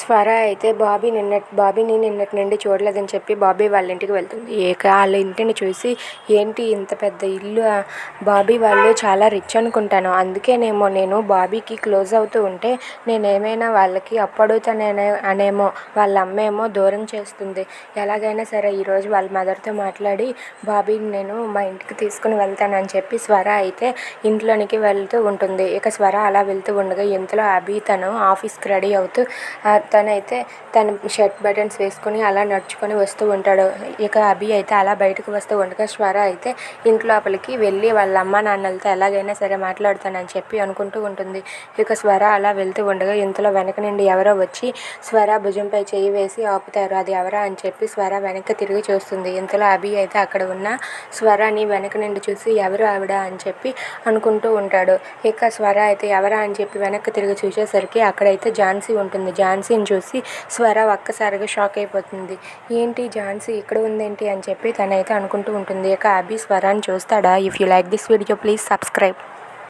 స్వర అయితే బాబీ నిన్న బాబీని నిన్నటి నుండి చూడలేదని చెప్పి బాబీ వాళ్ళ ఇంటికి వెళ్తుంది. ఇక వాళ్ళ ఇంటిని చూసి ఏంటి ఇంత పెద్ద ఇల్లు? బాబీ వాళ్ళు చాలా రిచ్ అనుకుంటాను. అందుకేనేమో నేను బాబీకి క్లోజ్ అవుతూ ఉంటే నేనేమైనా వాళ్ళకి అప్పడుగుతానే అనేమో వాళ్ళ అమ్మేమో దూరం చేస్తుంది. ఎలాగైనా సరే ఈరోజు వాళ్ళ మదర్తో మాట్లాడి బాబీని నేను మా ఇంటికి తీసుకుని వెళ్తానని చెప్పి స్వర అయితే ఇంట్లోనికి వెళ్తూ ఉంటుంది. ఇక స్వర అలా వెళ్తూ ఉండగా ఇంతలో అభి తను ఆఫీస్కి రెడీ అవుతూ తనైతే తన షర్ట్ బటన్స్ వేసుకొని అలా నడుచుకొని వస్తూ ఉంటాడు. ఇక అభి అయితే అలా బయటకు వస్తూ ఉండగా స్వర అయితే ఇంటి లోపలికి వెళ్ళి వాళ్ళ అమ్మ నాన్నలతో ఎలాగైనా సరే మాట్లాడతానని చెప్పి అనుకుంటూ ఉంటుంది. ఇక స్వర అలా వెళ్తూ ఉండగా ఇంతలో వెనక నుండి ఎవరో వచ్చి స్వర భుజంపై చేయి వేసి ఆపుతారు. అది ఎవరా అని చెప్పి స్వర వెనక్కి తిరిగి చూస్తుంది. ఇంతలో అభి అయితే అక్కడ ఉన్న స్వరాని వెనక నుండి చూసి ఎవరు ఆవిడ అని చెప్పి అనుకుంటూ ఉంటాడు. ఇక స్వర అయితే ఎవరా అని చెప్పి వెనక్కి తిరిగి చూసేసరికి అక్కడైతే ఝాన్సీ ఉంటుంది. ఝాన్సీ ఝాన్సీని చూసి స్వర ఒక్కసారిగా షాక్ అయిపోతుంది. ఏంటి ఝాన్సీ ఇక్కడ ఉందేంటి? అని చెప్పి తనైతే అనుకుంటూ ఉంటుంది. ఇక అభి స్వరాన్ని చూస్తాడా? If you like this video please subscribe